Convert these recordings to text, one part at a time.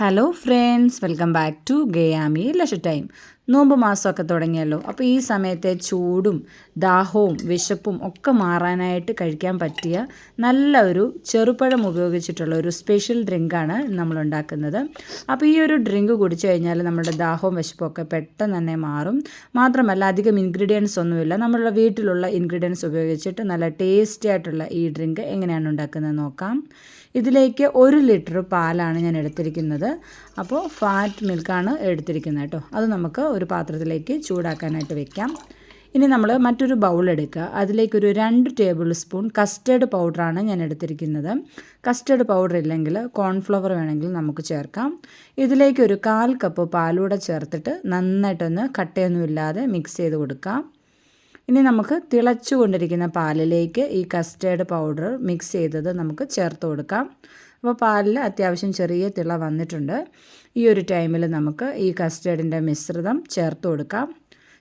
hello friends welcome back to ഗയാമി ലഷ time നോമ്പ് മാസമൊക്കെ തുടങ്ങിയല്ലോ. അപ്പോൾ ഈ സമയത്തെ ചൂടും ദാഹവും വിശപ്പും ഒക്കെ മാറാനായിട്ട് കഴിക്കാൻ പറ്റിയ നല്ല ഒരു ചെറുപഴം ഉപയോഗിച്ചിട്ടുള്ള ഒരു സ്പെഷ്യൽ ഡ്രിങ്കാണ് നമ്മൾ ഉണ്ടാക്കുന്നത്. അപ്പോൾ ഈ ഒരു ഡ്രിങ്ക് കുടിച്ചു കഴിഞ്ഞാൽ നമ്മുടെ ദാഹവും വിശപ്പും ഒക്കെ പെട്ടെന്ന് തന്നെ മാറും. മാത്രമല്ല അധികം ഇൻഗ്രീഡിയൻസ് ഒന്നുമില്ല. നമ്മളുടെ വീട്ടിലുള്ള ഇൻഗ്രീഡിയൻസ് ഉപയോഗിച്ചിട്ട് നല്ല ടേസ്റ്റി ആയിട്ടുള്ള ഈ ഡ്രിങ്ക് എങ്ങനെയാണ് ഉണ്ടാക്കുന്നത് നോക്കാം. ഇതിലേക്ക് ഒരു ലിറ്റർ പാലാണ് ഞാൻ എടുത്തിരിക്കുന്നത്. അപ്പോൾ ഫാറ്റ് മിൽക്കാണ് എടുത്തിരിക്കുന്നത് കേട്ടോ. അത് നമുക്ക് ഒരു പാത്രത്തിലേക്ക് ചൂടാക്കാനായിട്ട് വെക്കാം. ഇനി നമ്മൾ മറ്റൊരു ബൗൾ എടുക്കുക. അതിലേക്കൊരു രണ്ട് ടേബിൾ സ്പൂൺ കസ്റ്റേർഡ് പൗഡറാണ് ഞാൻ എടുത്തിരിക്കുന്നത്. കസ്റ്റേർഡ് പൗഡർ ഇല്ലെങ്കിൽ കോൺഫ്ലവർ വേണമെങ്കിൽ നമുക്ക് ചേർക്കാം. ഇതിലേക്ക് ഒരു കാൽ കപ്പ് പാലൂടെ ചേർത്തിട്ട് നന്നായിട്ടൊന്ന് കട്ടയൊന്നുമില്ലാതെ മിക്സ് ചെയ്ത് കൊടുക്കാം. ഇനി നമുക്ക് തിളച്ചു കൊണ്ടിരിക്കുന്ന പാലിലേക്ക് ഈ കസ്റ്റേർഡ് പൗഡർ മിക്സ് ചെയ്തത് നമുക്ക് ചേർത്ത് കൊടുക്കാം. അപ്പോൾ പാലിൽ അത്യാവശ്യം ചെറിയ തിള വന്നിട്ടുണ്ട്. ഈ ഒരു ടൈമിൽ നമുക്ക് ഈ കസ്റ്റേർഡിന്റെ മിശ്രിതം ചേർത്ത് കൊടുക്കാം.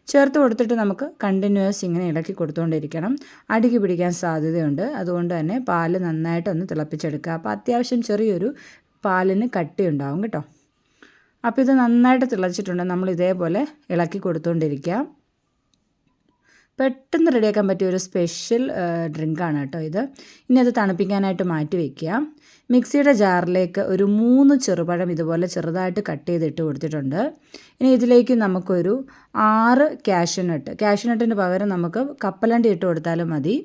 ചേർത്ത് കൊടുത്തിട്ട് നമുക്ക് കണ്ടിന്യൂസ് ഇങ്ങനെ ഇളക്കി കൊടുത്തുകൊണ്ടിരിക്കണം അടുക്കി പിടിക്കാൻ സാധ്യതയുണ്ട്. അതുകൊണ്ട് തന്നെ പാൽ നന്നായിട്ടൊന്ന് തിളപ്പിച്ചെടുക്കുക. അപ്പോൾ അത്യാവശ്യം ചെറിയൊരു പാലിന് കട്ടി ഉണ്ടാവും കേട്ടോ. അപ്പോൾ ഇത് നന്നായിട്ട് തിളച്ചിട്ടുണ്ട്. നമ്മൾ ഇതേപോലെ ഇളക്കി കൊടുത്തുകൊണ്ടിരിക്കാം പെട്ടെന്ന് റെഡിയാക്കാൻ പറ്റിയ ഒരു സ്പെഷ്യൽ ഡ്രിങ്കാണ് കേട്ടോ ഇത്. ഇനി അത് തണുപ്പിക്കാനായിട്ട് മാറ്റി വയ്ക്കുക മിക്സിയുടെ ജാറിലേക്ക് ഒരു മൂന്ന് ചെറുപഴം ഇതുപോലെ ചെറുതായിട്ട് കട്ട് ചെയ്തിട്ട് കൊടുത്തിട്ടുണ്ട്. ഇനി ഇതിലേക്ക് നമുക്കൊരു ആറ് കാഷ്യനട്ട് കാഷ്യനട്ടിന് പകരം നമുക്ക് കപ്പലണ്ടി ഇട്ട് കൊടുത്താലും മതി.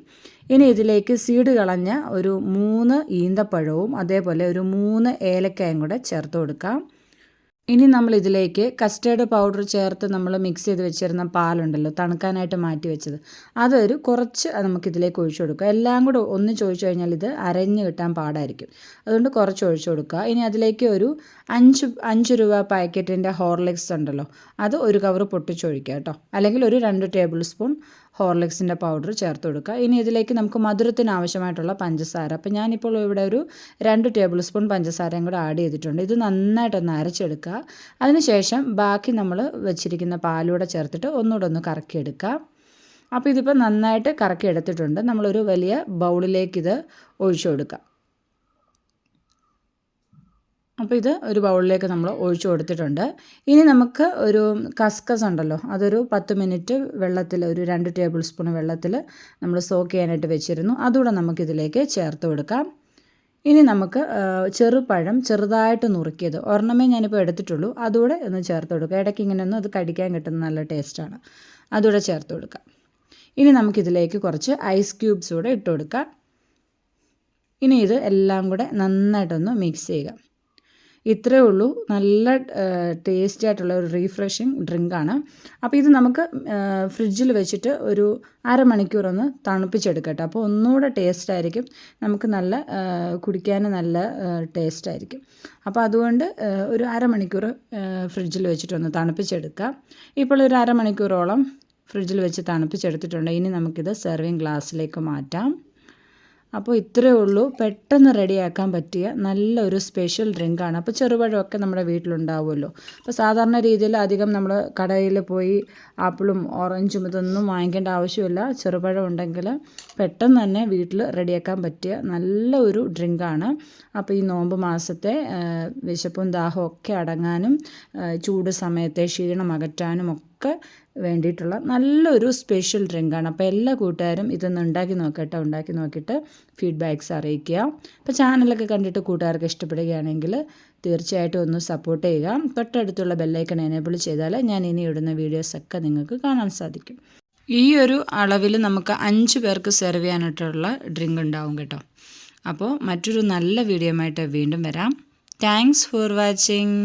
ഇനി ഇതിലേക്ക് സീഡ് കളഞ്ഞ ഒരു മൂന്ന് ഈന്തപ്പഴവും അതേപോലെ ഒരു മൂന്ന് ഏലക്കായും കൂടെ ചേർത്ത് കൊടുക്കാം. ഇനി നമ്മൾ ഇതിലേക്ക് കസ്റ്റേർഡ് പൗഡർ ചേർത്ത് നമ്മൾ മിക്സ് ചെയ്ത് വെച്ചിരുന്ന പാലുണ്ടല്ലോ തണുക്കാനായിട്ട് മാറ്റി വെച്ചത്. അതൊരു കുറച്ച് നമുക്കിതിലേക്ക് ഒഴിച്ചു കൊടുക്കുക. എല്ലാം കൂടെ ഒന്ന് ചോദിച്ചു കഴിഞ്ഞാൽ ഇത് അരഞ്ഞ് കിട്ടാൻ പാടായിരിക്കും. അതുകൊണ്ട് കുറച്ച് ഒഴിച്ചു കൊടുക്കുക. ഇനി അതിലേക്ക് ഒരു അഞ്ച് അഞ്ച് രൂപ പാക്കറ്റിന്റെ ഹോർലിക്സ് ഉണ്ടല്ലോ അത് ഒരു കവർ പൊട്ടിച്ചൊഴിക്കുക കേട്ടോ. അല്ലെങ്കിൽ ഒരു രണ്ട് ടേബിൾ സ്പൂൺ ഹോർലിക്സിന്റെ പൗഡർ ചേർത്ത് കൊടുക്കുക. ഇനി ഇതിലേക്ക് നമുക്ക് മധുരത്തിന് ആവശ്യമായിട്ടുള്ള പഞ്ചസാര. അപ്പോൾ ഞാനിപ്പോൾ ഇവിടെ ഒരു രണ്ട് ടേബിൾ സ്പൂൺ പഞ്ചസാരയും കൂടെ ആഡ് ചെയ്തിട്ടുണ്ട്. ഇത് നന്നായിട്ടൊന്ന് അരച്ചെടുക്കുക. അതിനുശേഷം ബാക്കി നമ്മൾ വെച്ചിരിക്കുന്ന പാലൂടെ ചേർത്തിട്ട് ഒന്നുകൂടെ ഒന്ന് കറക്കിയെടുക്കുക. അപ്പോൾ ഇതിപ്പോൾ നന്നായിട്ട് കറക്കി എടുത്തിട്ടുണ്ട് നമ്മളൊരു വലിയ ബൗളിലേക്ക് ഇത് ഒഴിച്ചു കൊടുക്കുക. അപ്പോൾ ഇത് ഒരു ബൗളിലേക്ക് നമ്മൾ ഒഴിച്ചു കൊടുത്തിട്ടുണ്ട്. ഇനി നമുക്ക് ഒരു കസ്കസ് ഉണ്ടല്ലോ അതൊരു പത്ത് മിനിറ്റ് വെള്ളത്തിൽ ഒരു രണ്ട് ടേബിൾ സ്പൂൺ വെള്ളത്തിൽ നമ്മൾ സോക്ക് ചെയ്യാനായിട്ട് വെച്ചിരുന്നു. അതുകൂടെ നമുക്കിതിലേക്ക് ചേർത്ത് കൊടുക്കാം. ഇനി നമുക്ക് ചെറുപഴം ചെറുതായിട്ട് നുറുക്കിയത് ഒരെണ്ണമേ ഞാനിപ്പോൾ എടുത്തിട്ടുള്ളൂ. അതുകൂടെ ഒന്ന് ചേർത്ത് കൊടുക്കുക ഇടയ്ക്ക് ഇങ്ങനെ ഒന്ന് അത് കടിക്കാൻ കിട്ടുന്ന നല്ല ടേസ്റ്റാണ് അതുകൂടെ ചേർത്ത് കൊടുക്കാം. ഇനി നമുക്കിതിലേക്ക് കുറച്ച് ഐസ് ക്യൂബ്സ് കൂടെ ഇട്ട് കൊടുക്കാം. ഇനി ഇത് എല്ലാം കൂടെ നന്നായിട്ടൊന്ന് മിക്സ് ചെയ്യുക. ഇത്രയേ ഉള്ളൂ. നല്ല ടേസ്റ്റി ആയിട്ടുള്ള ഒരു റീഫ്രഷിങ് ഡ്രിങ്കാണ് അപ്പോൾ ഇത് നമുക്ക് ഫ്രിഡ്ജിൽ വെച്ചിട്ട് ഒരു അരമണിക്കൂർ ഒന്ന് തണുപ്പിച്ചെടുക്കട്ടെ. അപ്പോൾ ഒന്നുകൂടെ ടേസ്റ്റ് ആയിരിക്കും. നമുക്ക് നല്ല കുടിക്കാൻ നല്ല ടേസ്റ്റ് ആയിരിക്കും. അപ്പോൾ അതുകൊണ്ട് ഒരു അരമണിക്കൂർ ഫ്രിഡ്ജിൽ വെച്ചിട്ടൊന്ന് തണുപ്പിച്ചെടുക്കുക ഇപ്പോൾ ഒരു അരമണിക്കൂറോളം ഫ്രിഡ്ജിൽ വെച്ച് തണുപ്പിച്ചെടുത്തിട്ടുണ്ട്. ഇനി നമുക്കിത് സെർവിങ് ഗ്ലാസ്സിലേക്ക് മാറ്റാം. അപ്പോൾ ഇത്രയേ ഉള്ളൂ. പെട്ടെന്ന് റെഡിയാക്കാൻ പറ്റിയ നല്ലൊരു സ്പെഷ്യൽ ഡ്രിങ്കാണ് അപ്പോൾ ചെറുപഴമൊക്കെ നമ്മുടെ വീട്ടിലുണ്ടാവുമല്ലോ. അപ്പോൾ സാധാരണ രീതിയിൽ അധികം നമ്മൾ കടയിൽ പോയി ആപ്പിളും ഓറഞ്ചും ഇതൊന്നും വാങ്ങിക്കേണ്ട ആവശ്യമില്ല. ചെറുപഴം ഉണ്ടെങ്കിൽ പെട്ടെന്ന് തന്നെ വീട്ടിൽ റെഡിയാക്കാൻ പറ്റിയ നല്ല ഒരു ഡ്രിങ്കാണ് അപ്പോൾ ഈ നോമ്പ് മാസത്തെ വിശപ്പും ദാഹവും ഒക്കെ അടങ്ങാനും ചൂട് സമയത്തെ ക്ഷീണം അകറ്റാനും ഒക്കെ വേണ്ടിയിട്ടുള്ള നല്ലൊരു സ്പെഷ്യൽ ഡ്രിങ്കാണ് അപ്പോൾ എല്ലാ കൂട്ടുകാരും ഇതൊന്ന് ഉണ്ടാക്കി നോക്കട്ടെ ഉണ്ടാക്കി നോക്കിയിട്ട് ഫീഡ്ബാക്ക്സ് അറിയിക്കുക. അപ്പോൾ ചാനലൊക്കെ കണ്ടിട്ട് കൂട്ടുകാർക്ക് ഇഷ്ടപ്പെടുകയാണെങ്കിൽ തീർച്ചയായിട്ടും ഒന്ന് സപ്പോർട്ട് ചെയ്യുക. തൊട്ടടുത്തുള്ള ബെല്ലൈക്കൺ എനേബിൾ ചെയ്താൽ ഞാൻ ഇനി ഇടുന്ന വീഡിയോസൊക്കെ നിങ്ങൾക്ക് കാണാൻ സാധിക്കും. ഈ ഒരു അളവിൽ നമുക്ക് അഞ്ച് പേർക്ക് സെർവ് ചെയ്യാനായിട്ടുള്ള ഡ്രിങ്ക് ഉണ്ടാവും കേട്ടോ. അപ്പോൾ മറ്റൊരു നല്ല വീഡിയോ ആയിട്ട് വീണ്ടും വരാം. Thanks for watching